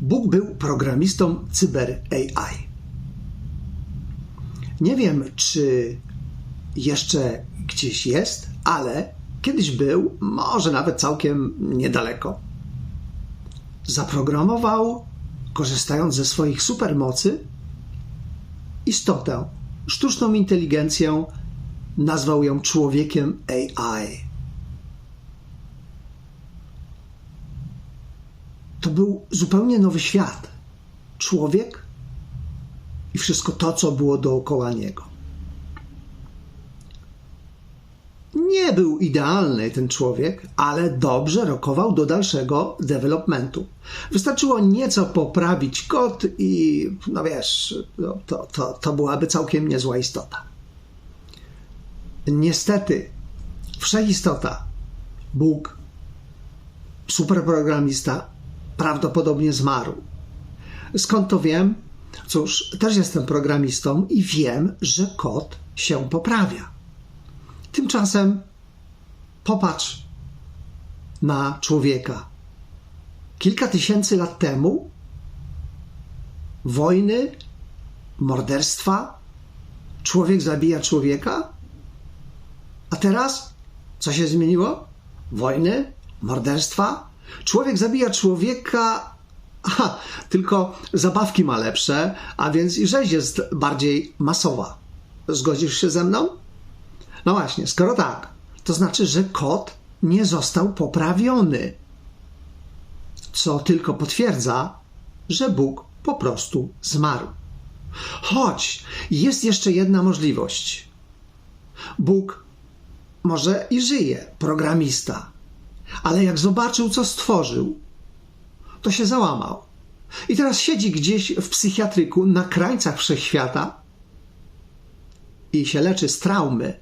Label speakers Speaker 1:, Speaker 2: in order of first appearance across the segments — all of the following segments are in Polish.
Speaker 1: Bóg był programistą cyber AI. Nie wiem, czy jeszcze gdzieś jest, ale kiedyś był, może nawet całkiem niedaleko. Zaprogramował, korzystając ze swoich supermocy, istotę, sztuczną inteligencję, nazwał ją człowiekiem AI. To był zupełnie nowy świat. Człowiek i wszystko to, co było dookoła niego. Nie był idealny ten człowiek, ale dobrze rokował do dalszego developmentu. Wystarczyło nieco poprawić kod i, no wiesz, no, to, to, to byłaby całkiem niezła istota. Niestety, wszechistota, Bóg, superprogramista, prawdopodobnie zmarł. Skąd to wiem? Cóż, też jestem programistą i wiem, że kod się poprawia. Tymczasem popatrz na człowieka. Kilka tysięcy lat temu wojny, morderstwa, człowiek zabija człowieka, a teraz co się zmieniło? Wojny, morderstwa, człowiek zabija człowieka, Aha, tylko zabawki ma lepsze, a więc i rzeź jest bardziej masowa. Zgodzisz się ze mną? No właśnie, skoro tak, to znaczy, że kod nie został poprawiony. Co tylko potwierdza, że Bóg po prostu zmarł. Choć jest jeszcze jedna możliwość. Bóg może i żyje, programista, ale jak zobaczył, co stworzył, to się załamał. I teraz siedzi gdzieś w psychiatryku na krańcach wszechświata i się leczy z traumy,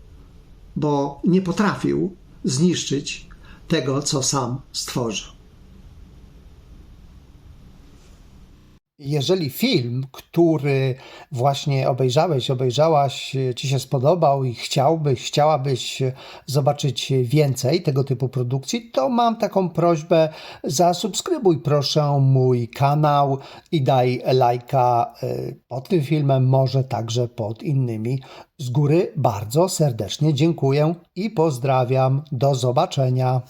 Speaker 1: bo nie potrafił zniszczyć tego, co sam stworzył.
Speaker 2: Jeżeli film, który właśnie obejrzałeś, obejrzałaś, ci się spodobał i chciałbyś, chciałabyś zobaczyć więcej tego typu produkcji, to mam taką prośbę: zasubskrybuj proszę mój kanał i daj lajka y, pod tym filmem, może także pod innymi. Z góry bardzo serdecznie dziękuję i pozdrawiam. Do zobaczenia.